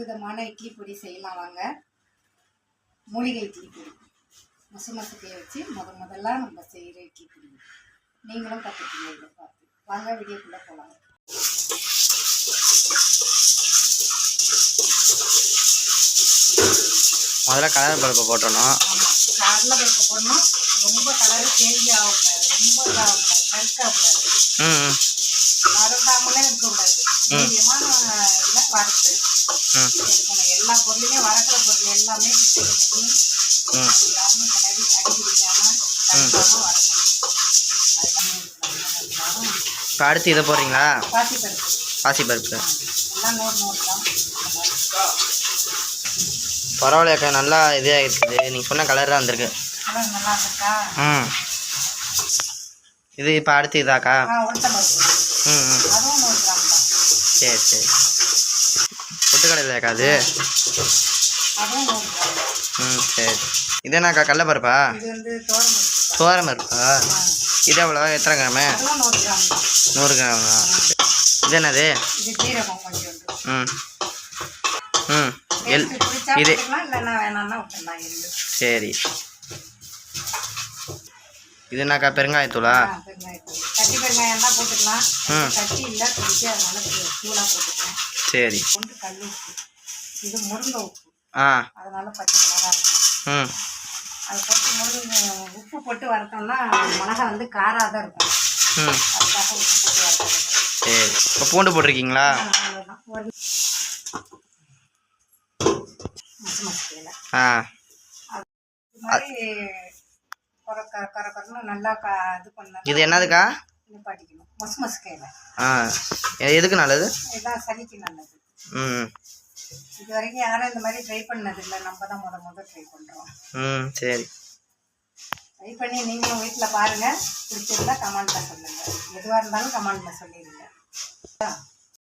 விதமான இட்லி பொடி செய்யலாம் வாங்க. மூலிகை இட்லி பொடி. மசு மசுக்கையை வச்சு முத முதல்ல நம்ம செய்கிற இட்லி பொடி. நீங்களும் கற்றுக்கீங்க இதை பார்த்து. வாங்க வீடியோக்குள்ளே போகலாம் முதல்ல கலர் பருப்பை போட்டணும் கடலை பருப்பு போடணும். ரொம்ப கலர் சேஞ்ச் ஆகக்கூடாது ரொம்ப இதாகக்கூடாது கருக்காகக்கூடாது வறுக்காமலே இருக்கக்கூடாது மீடியமாக இதில் வறுத்து எல்லா பொருளையுமே வறக்கிற பொருள் எல்லாமே. இப்போ அடுத்து இதை போடுறீங்களா? பாசி பருப்பு. பரவாயில்லையாக்கா நல்லா இதாக இருக்குது நீங்கள் சொன்ன கலர் தான் வந்திருக்கு. ம். இது இப்போ அடுத்து இதாக்கா? ம் ம். சரி சரி. நூறு கிராம் தான் ம் சரி. இது என்னக்கா தோரம் பருப்பு? சோரம் பருப்பா? இது எவ்வளோ எத்தனை கிராமு? நூறு கிராம். தான் இது என்னது? ம். ம். எல் இது சரி. இது என்னக்கா பெருங்காயத்தூளா. கட்டி வெங்காயம் தான் போட்டுக்கலாம். ம். கட்டி இல்லை பிடிச்சி அதனால தூ- தூளா போட்டுக்கலாம். சரி. கொண்டு கல் உப்பு. இது முருங்கை உப்பு. ஆ. அதனால பச்சை கலராக இருக்கும். ம். அது போட்டு முருங்கை உப்பு போட்டு வறுத்தோம்னா மிளகா வந்து காராக தான் இருக்கும். ம். அதுக்காக உப்பு போட்டு வறுத்தோம். சரி. இப்போ பூண்டு போட்டிருக்கீங்களா? ஒரு ஆ. இது மாதிரி கரை கரன்னு நல்லா க இது பண்ண இது என்னதுக்கா? நிப்பாட்டிக்கணும் மசு மசுக்கையில் ஆ எ- எதுக்கு நல்லது? இதுதான் சளிக்கு நல்லது. ம் இது வரைக்கும் யாரும் இந்த மாதிரி ட்ரை பண்ணதில்லை. நம்ம தான் முத முத ட்ரை பண்ணுறோம் ம் சரி. ட்ரை பண்ணி நீங்களும் வீட்டில் பாருங்கள் பிடிச்சிருந்தா கமெண்ட்டில் சொல்லுங்கள் எதுவாக இருந்தாலும் கமெண்ட்டில் சொல்லிடுங்க